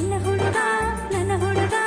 ನನ್ನ ಹುಡುಗ ನನ್ನ ಹುಡುಗ.